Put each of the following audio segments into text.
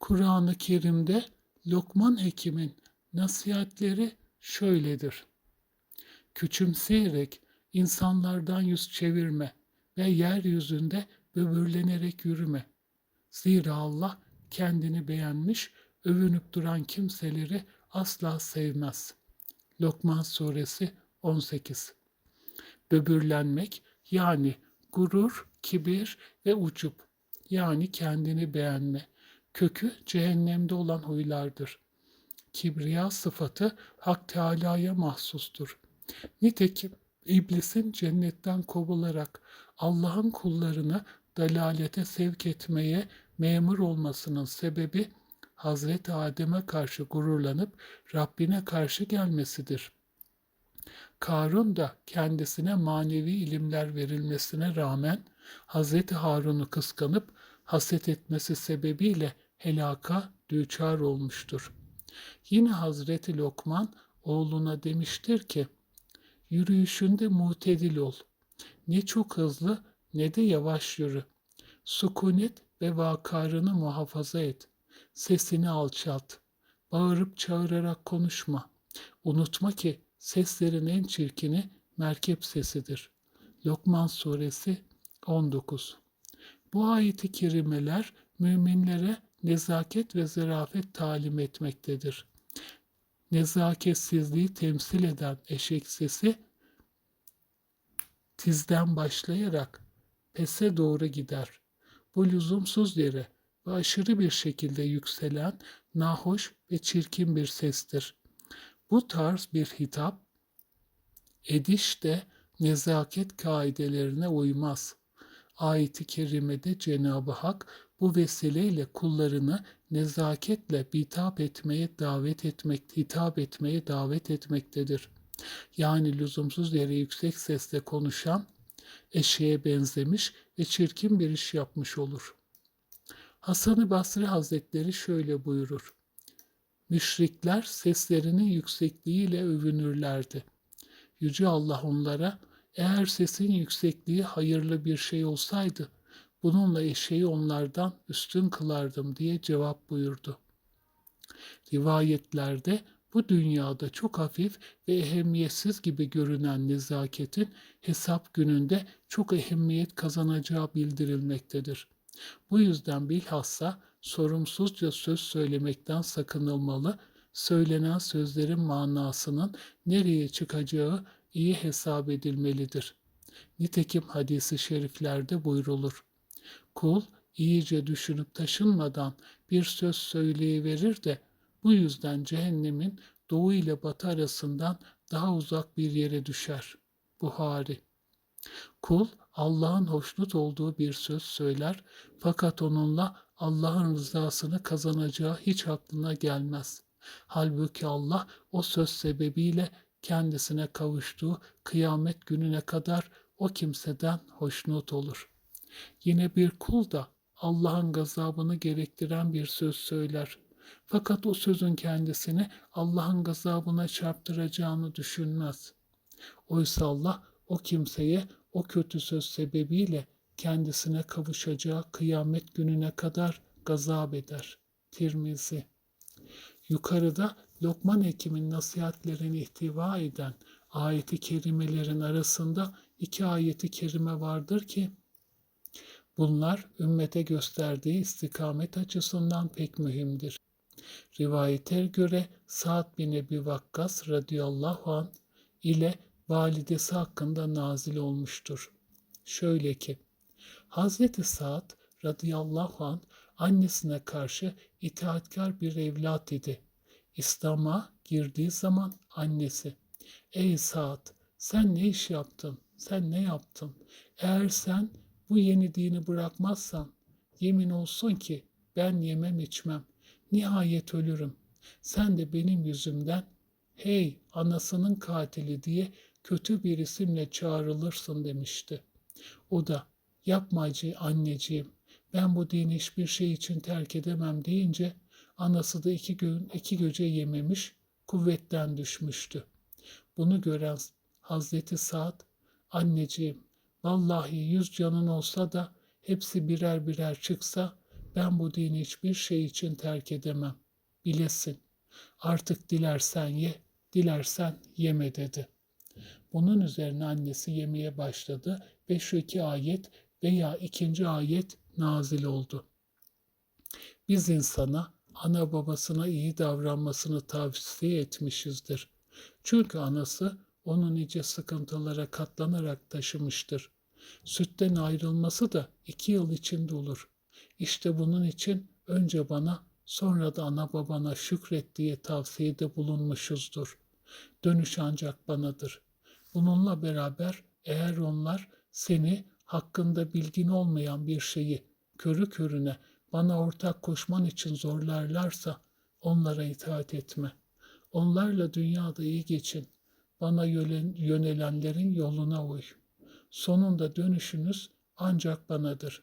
Kur'an-ı Kerim'de Lokman Hekim'in nasihatleri şöyledir. Küçümseyerek insanlardan yüz çevirme ve yeryüzünde böbürlenerek yürüme. Zira Allah kendini beğenmiş, övünüp duran kimseleri asla sevmez. Lokman Suresi 18 Böbürlenmek yani gurur, kibir ve ucup yani kendini beğenme. Kökü cehennemde olan huylardır. Kibriya sıfatı Hak Teâlâ'ya mahsustur. Nitekim iblisin cennetten kovularak Allah'ın kullarını dalalete sevk etmeye memur olmasının sebebi Hazreti Adem'e karşı gururlanıp Rabbine karşı gelmesidir. Karun da kendisine manevi ilimler verilmesine rağmen Hazreti Harun'u kıskanıp haset etmesi sebebiyle helaka düçar olmuştur. Yine Hazreti Lokman oğluna demiştir ki, yürüyüşünde mutedil ol. Ne çok hızlı ne de yavaş yürü. Sukunet ve vakarını muhafaza et. Sesini alçalt. Bağırıp çağırarak konuşma. Unutma ki seslerin en çirkini merkep sesidir. Lokman Suresi 19 Bu ayeti kerimeler müminlere nezaket ve zarafet talim etmektedir. Nezaketsizliği temsil eden eşek sesi tizden başlayarak pese doğru gider. Bu lüzumsuz yere ve aşırı bir şekilde yükselen nahoş ve çirkin bir sestir. Bu tarz bir hitap ediş de nezaket kaidelerine uymaz. Ayet-i kerimede Cenab-ı Hak bu vesileyle kullarını nezaketle hitap etmeye davet etmek, hitap etmeye davet etmektedir. Yani lüzumsuz yere yüksek sesle konuşan eşeğe benzemiş ve çirkin bir iş yapmış olur. Hasan-ı Basri Hazretleri şöyle buyurur. Müşrikler seslerinin yüksekliğiyle övünürlerdi. Yüce Allah onlara eğer sesin yüksekliği hayırlı bir şey olsaydı bununla eşeği onlardan üstün kılardım diye cevap buyurdu. Rivayetlerde bu dünyada çok hafif ve ehemmiyetsiz gibi görünen nezaketin hesap gününde çok ehemmiyet kazanacağı bildirilmektedir. Bu yüzden bilhassa sorumsuzca söz söylemekten sakınılmalı, söylenen sözlerin manasının nereye çıkacağı iyi hesap edilmelidir. Nitekim hadisi şeriflerde buyrulur. Kul iyice düşünüp taşınmadan bir söz söyleyiverir de bu yüzden cehennemin doğu ile batı arasından daha uzak bir yere düşer. Buhari Kul Allah'ın hoşnut olduğu bir söz söyler fakat onunla Allah'ın rızasını kazanacağı hiç aklına gelmez. Halbuki Allah o söz sebebiyle kendisine kavuştuğu kıyamet gününe kadar o kimseden hoşnut olur. Yine bir kul da Allah'ın gazabını gerektiren bir söz söyler. Fakat o sözün kendisini Allah'ın gazabına çarptıracağını düşünmez. Oysa Allah o kimseye o kötü söz sebebiyle kendisine kavuşacağı kıyamet gününe kadar gazap eder. Tirmizi Yukarıda Lokman Hekim'in nasihatlerini ihtiva eden ayeti kerimelerin arasında iki ayeti kerime vardır ki bunlar ümmete gösterdiği istikamet açısından pek mühimdir. Rivayete göre Sa'd bin Ebi Vakkas radıyallahu an ile validesi hakkında nazil olmuştur. Şöyle ki, Hazreti Sa'd radıyallahu an annesine karşı itaatkar bir evlat idi. İslam'a girdiği zaman annesi, ''Ey Sa'd, sen ne iş yaptın? Sen ne yaptın? Eğer sen bu yeni dini bırakmazsan, yemin olsun ki ben yemem içmem. Nihayet ölürüm. Sen de benim yüzümden, hey anasının katili diye kötü bir isimle çağrılırsın demişti. O da, yapmacı anneciğim, ben bu dini hiçbir şey için terk edemem deyince anası da iki gün iki gece yememiş, kuvvetten düşmüştü. Bunu gören Hazreti Sa'd, anneciğim vallahi yüz canın olsa da hepsi birer birer çıksa Ben bu dini hiçbir şey için terk edemem. Bilesin. Artık dilersen ye, dilersen yeme dedi. Bunun üzerine annesi yemeye başladı ve şu iki ayet veya ikinci ayet nazil oldu. Biz insana ana babasına iyi davranmasını tavsiye etmişizdir. Çünkü anası onu nice sıkıntılara katlanarak taşımıştır. Sütten ayrılması da iki yıl içinde olur. İşte bunun için önce bana sonra da ana babana şükret diye tavsiyede bulunmuşuzdur. Dönüş ancak banadır. Bununla beraber eğer onlar seni hakkında bilgin olmayan bir şeyi körü körüne bana ortak koşman için zorlarlarsa onlara itaat etme. Onlarla dünyada iyi geçin. Bana yönelenlerin yoluna uy. Sonunda dönüşünüz ancak banadır.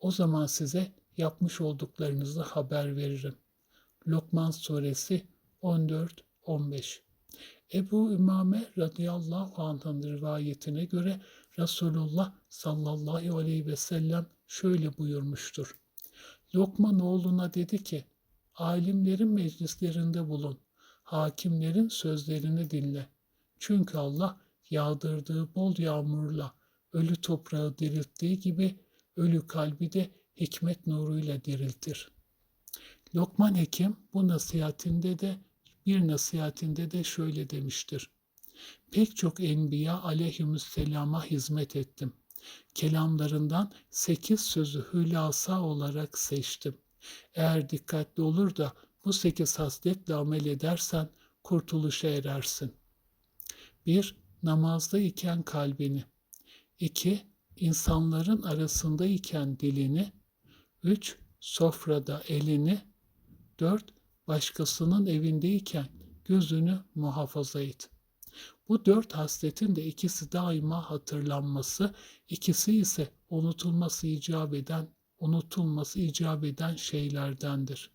O zaman size yapmış olduklarınızı haber veririm. Lokman suresi 14-15 Ebu Ümame radıyallahu anh'ın rivayetine göre Resulullah sallallahu aleyhi ve sellem şöyle buyurmuştur. Lokman oğluna dedi ki, alimlerin meclislerinde bulun, hakimlerin sözlerini dinle. Çünkü Allah yağdırdığı bol yağmurla ölü toprağı dirilttiği gibi ölü kalbi de hikmet nuruyla diriltir. Lokman Hekim bu nasihatinde de bir nasihatinde de şöyle demiştir. Pek çok enbiya aleyhisselama hizmet ettim. Kelamlarından sekiz sözü hülasa olarak seçtim. Eğer dikkatli olur da bu sekiz hasletle amel edersen kurtuluşa erersin. 1. Namazda iken kalbini. 2. insanların arasında iken dilini. 3. Sofrada elini. 4. Başkasının evindeyken gözünü muhafaza et. Bu dört hasletin de ikisi daima hatırlanması, ikisi ise unutulması icap eden, unutulması icap eden şeylerdendir.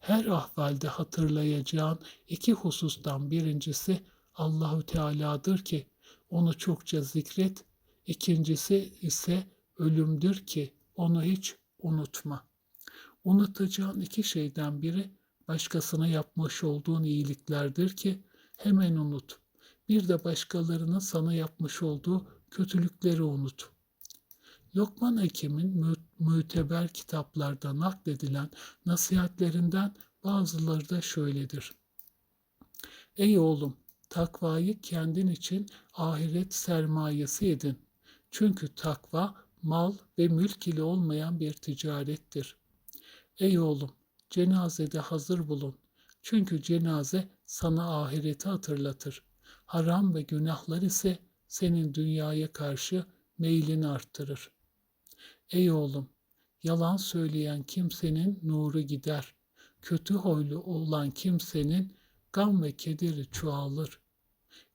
Her ahvalde hatırlayacağın iki husustan birincisi Allahü Teala'dır ki onu çokça zikret, ikincisi ise ölümdür ki onu hiç unutma. Unutacağın iki şeyden biri başkasına yapmış olduğun iyiliklerdir ki hemen unut. Bir de başkalarının sana yapmış olduğu kötülükleri unut. Lokman Hekim'in mü- müteber kitaplarda nakledilen nasihatlerinden bazıları da şöyledir. Ey oğlum, takvayı kendin için ahiret sermayesi edin. Çünkü takva mal ve mülk ile olmayan bir ticarettir. Ey oğlum, cenazede hazır bulun. Çünkü cenaze sana ahireti hatırlatır. Haram ve günahlar ise senin dünyaya karşı meylini arttırır. Ey oğlum, yalan söyleyen kimsenin nuru gider. Kötü huylu olan kimsenin gam ve kederi çoğalır.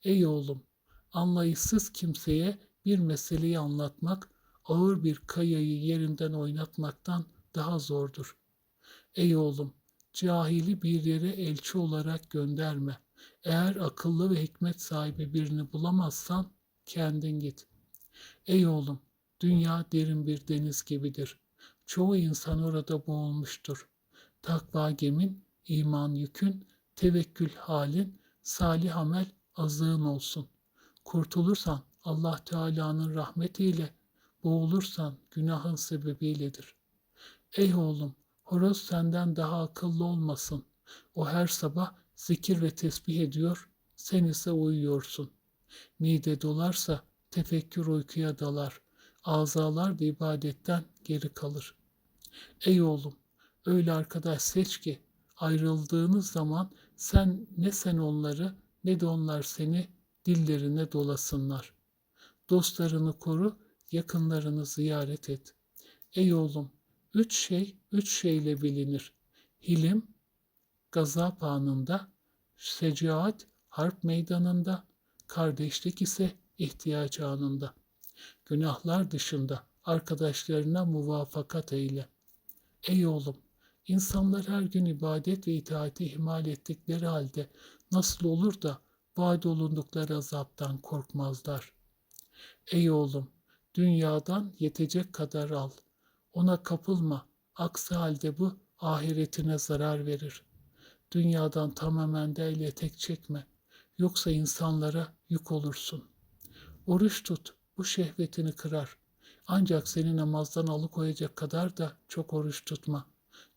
Ey oğlum, anlayışsız kimseye bir meseleyi anlatmak, ağır bir kayayı yerinden oynatmaktan daha zordur. Ey oğlum, cahili bir yere elçi olarak gönderme. Eğer akıllı ve hikmet sahibi birini bulamazsan kendin git. Ey oğlum, dünya derin bir deniz gibidir. Çoğu insan orada boğulmuştur. Takva gemin, iman yükün, tevekkül halin, salih amel azığın olsun. Kurtulursan Allah Teala'nın rahmetiyle, boğulursan günahın sebebiyledir. Ey oğlum, horoz senden daha akıllı olmasın. O her sabah zikir ve tesbih ediyor, sen ise uyuyorsun. Mide dolarsa tefekkür uykuya dalar. Azalar da ibadetten geri kalır. Ey oğlum, öyle arkadaş seç ki ayrıldığınız zaman sen ne sen onları ne de onlar seni dillerine dolasınlar. Dostlarını koru, yakınlarını ziyaret et. Ey oğlum, üç şey üç şeyle bilinir. Hilim, gazap anında, secaat, harp meydanında, kardeşlik ise ihtiyaç anında. Günahlar dışında arkadaşlarına muvafakat eyle. Ey oğlum, insanlar her gün ibadet ve itaati ihmal ettikleri halde nasıl olur da vaat olundukları azaptan korkmazlar. Ey oğlum, dünyadan yetecek kadar al. Ona kapılma, Aksi halde bu ahiretine zarar verir. Dünyadan tamamen de el tek çekme. Yoksa insanlara yük olursun. Oruç tut, bu şehvetini kırar. Ancak seni namazdan alıkoyacak kadar da çok oruç tutma.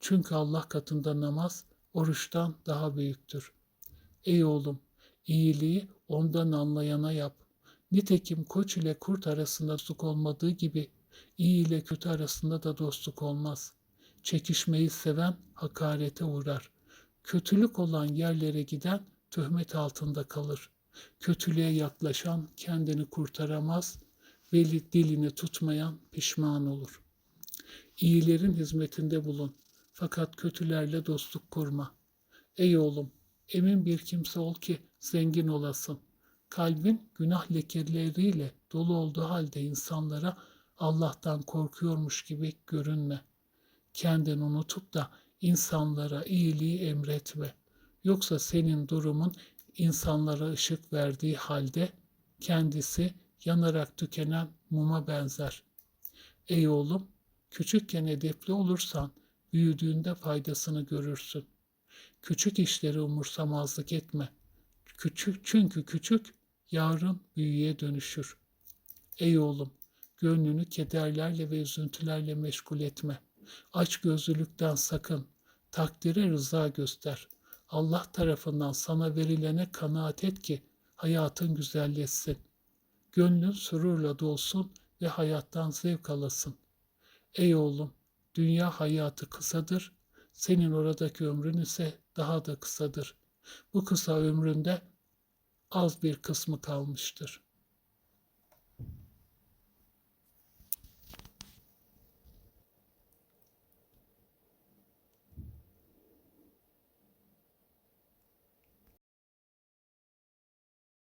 Çünkü Allah katında namaz oruçtan daha büyüktür. Ey oğlum, iyiliği ondan anlayana yap. Nitekim koç ile kurt arasında dostluk olmadığı gibi iyi ile kötü arasında da dostluk olmaz. Çekişmeyi seven hakarete uğrar. Kötülük olan yerlere giden töhmet altında kalır. Kötülüğe yaklaşan kendini kurtaramaz ve dilini tutmayan pişman olur. İyilerin hizmetinde bulun fakat kötülerle dostluk kurma. Ey oğlum, emin bir kimse ol ki zengin olasın. Kalbin günah lekeleriyle dolu olduğu halde insanlara Allah'tan korkuyormuş gibi görünme. Kendini unutup da insanlara iyiliği emretme. Yoksa senin durumun insanlara ışık verdiği halde kendisi yanarak tükenen muma benzer. Ey oğlum, küçükken edepli olursan büyüdüğünde faydasını görürsün. Küçük işleri umursamazlık etme. Küçük çünkü küçük yarın büyüye dönüşür. Ey oğlum, gönlünü kederlerle ve üzüntülerle meşgul etme. Aç gözlülükten sakın. Takdire rıza göster. Allah tarafından sana verilene kanaat et ki hayatın güzelleşsin. Gönlün sururla dolsun ve hayattan zevk alasın. Ey oğlum, dünya hayatı kısadır, senin oradaki ömrün ise daha da kısadır. Bu kısa ömründe az bir kısmı kalmıştır.